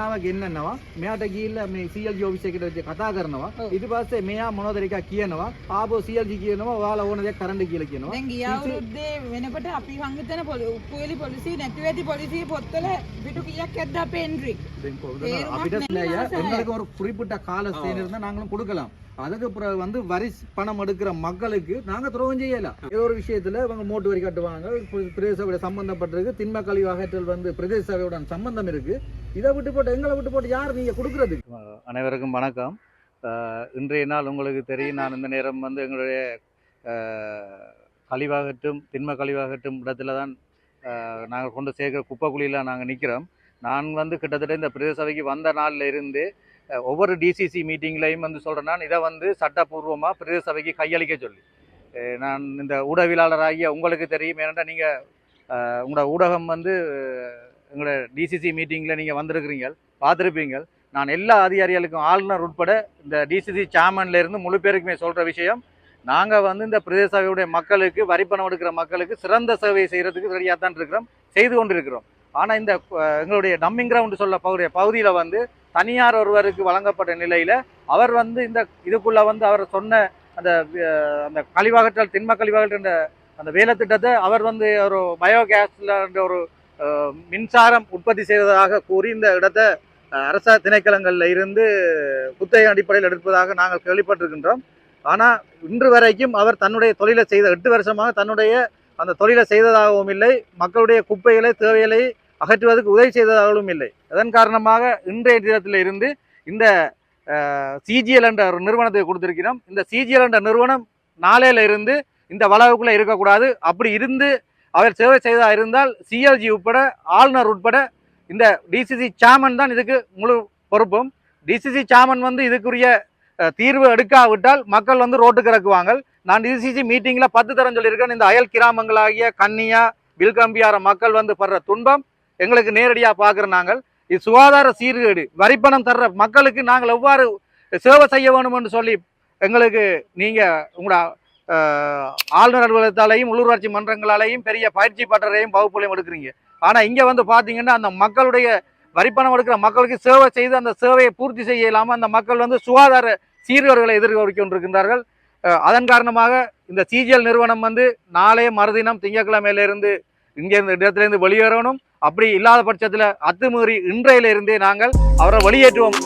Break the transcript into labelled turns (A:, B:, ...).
A: මෙයාව ගෙන්නනවා මෙයාට ගිහිල්ලා මේ CLG ඔෆිස් එකට වෙච්ච කතා කරනවා ඊට පස්සේ මෙයා මොනවද එකක් කියනවා ආපහු CLG කියනවා ඔයාලා ඕන දෙයක් කරන්න කියලා කියනවා
B: දැන් ගිය අවුරුද්දේ වෙනකොට අපි හංගතන උප්පුවේලි පොලිසිය නැතුව ඇති පොලිසිය පොත්වල පිටු කීයක් ඇද්ද අපේ එන්ට්‍රි
A: දැන් කොහොමද
B: தேர்வு
A: අපිට
B: மட்டும்
A: இல்லையா
B: இல்ல,
A: எங்களுக்கு ஒரு குறிப்பிட்ட கால ஸ்டேன் இருந்தா நாங்களும் கொடுக்கலாம் அதுக்கு பிறகு வந்து வரி பணம் எடுக்கிற மக்களுக்கு நாங்க துரோகம் செய்யலாம் ஏதோ ஒரு விஷயத்துல இவங்க மோட்டு வரி கட்டுவாங்க. பிரதேச சபையோட சம்பந்தப்பட்டிருக்கு. திண்ம கழிவு அகற்றல் வந்து பிரதேச சபையுடன் சம்பந்தம் இருக்கு. இதை விட்டு போட்டு எங்களை விட்டு போட்டு யார் நீங்க கொடுக்கறது?
C: அனைவருக்கும் வணக்கம். இன்றைய நாள் உங்களுக்கு தெரியும். நான் இந்த நேரம் வந்து எங்களுடைய கழிவாகட்டும் திண்ம கழிவாகட்டும் இடத்துல தான் நாங்கள் கொண்டு சேர்க்கிற குப்பை குழியில் நாங்கள் நிற்கிறோம் நான் வந்து கிட்டத்தட்ட இந்த பிரதேச சபைக்கு வந்த நாளில் இருந்து ஒவ்வொரு டிசிசி மீட்டிங்லையும் வந்து சொல்கிறேன் நான் இதை வந்து சட்டப்பூர்வமாக பிரதேச சபைக்கு கையளிக்க சொல்லி. நான் இந்த ஊடகவியலாளராகிய உங்களுக்கு தெரியும். ஏன்னா நீங்கள் உங்களோட ஊடகம் வந்து எங்களோட டிசிசி மீட்டிங்கில் நீங்கள் வந்திருக்கிறீங்க பார்த்துருப்பீங்க நான் எல்லா அதிகாரிகளுக்கும் ஆளுநர் உட்பட இந்த டிசிசி சேர்மன்லேருந்து முழு பேருக்குமே சொல்கிற விஷயம் நாங்கள் வந்து இந்த பிரதேச சபையுடைய மக்களுக்கு வரிப்பணம் எடுக்கிற மக்களுக்கு சிறந்த சேவை செய்கிறதுக்கு ரெடியாக தான் இருக்கிறோம் செய்து கொண்டு இருக்கிறோம் ஆனால் இந்த எங்களுடைய டம்மிங் கிரவுண்டு சொல்ல பகுதிய பகுதியில் வந்து தனியார் ஒருவருக்கு வழங்கப்பட்ட நிலையில் அவர் வந்து இந்த இதுக்குள்ளே வந்து அவர் சொன்ன அந்த அந்த கழிவகற்றல் திண்ம கழிவகற்றல் அந்த வேலை திட்டத்தை அவர் வந்து ஒரு பயோகேஸில் ஒரு மின்சாரம் உற்பத்தி செய்வதாக கூறி இந்த இடத்தை அரச திணைக்களங்களில் இருந்து குத்தகை அடிப்படையில் எடுப்பதாக நாங்கள் கேள்விப்பட்டிருக்கின்றோம். ஆனால் இன்று வரைக்கும் அவர் தன்னுடைய தொழிலை செய்த எட்டு வருஷமாக தன்னுடைய அந்த தொழிலை செய்ததாகவும் இல்லை. மக்களுடைய குப்பைகளை தேவைகளை அகற்றுவதற்கு உதவி செய்ததாகவும் இல்லை. அதன் காரணமாக இன்றைய தினத்தில் இருந்து இந்த சிஜிஎல் என்ற ஒரு நிறுவனத்தை கொடுத்திருக்கிறோம். இந்த சிஜிஎல் என்ற நிறுவனம் நாளையில இருந்து இந்த வளவுக்குள்ளே இருக்கக்கூடாது. அப்படி இருந்து அவர் சேவை செய்ததாக இருந்தால் சிஎல்ஜி உட்பட ஆளுநர் உட்பட இந்த டிசிசி சாமன் தான் இதுக்கு முழு பொறுப்பும். டிசிசி சாமன் வந்து இதுக்குரிய தீர்வு எடுக்காவிட்டால் மக்கள் வந்து ரோட்டுக்கு இறக்குவாங்க. நான் டிசிசி மீட்டிங்கில் பத்து தரம் சொல்லியிருக்கேன். இந்த அயல் கிராமங்களாகிய கன்னியா வில்கம்பியார மக்கள் வந்து படுற துன்பம் எங்களுக்கு நேரடியாக பார்க்குறோம் நாங்கள். இது சுகாதார சீர்கேடு. வரிப்பணம் தர்ற மக்களுக்கு நாங்கள் எவ்வாறு சேவை செய்ய வேணும் என்று சொல்லி எங்களுக்கு நீங்கள் உங்களோட ஆளுநர் அலுவலகத்தாலையும் உள்ளூராட்சி மன்றங்களாலையும் பெரிய பயிற்சி பட்டறையும் வகுப்புகளையும் எடுக்கிறீங்க. ஆனால் இங்கே வந்து பார்த்தீங்கன்னா அந்த மக்களுடைய வரிப்பணம் எடுக்கிற மக்களுக்கு சேவை செய்து அந்த சேவையை பூர்த்தி செய்ய இல்லாமல் அந்த மக்கள் வந்து சுகாதார சீர்கேடுகளை எதிர்கொண்டிருக்கின்றார்கள் அதன் காரணமாக இந்த சிஜிஎல் நிறுவனம் வந்து நாளைய மறுதினம் திங்கட்கிழமையிலிருந்து இங்கே இந்த இடத்திலிருந்து வெளியேறணும். அப்படி இல்லாத பட்சத்தில் அத்துமீறி இன்றையிலிருந்தே நாங்கள் அவரை வெளியேற்றுவோம்.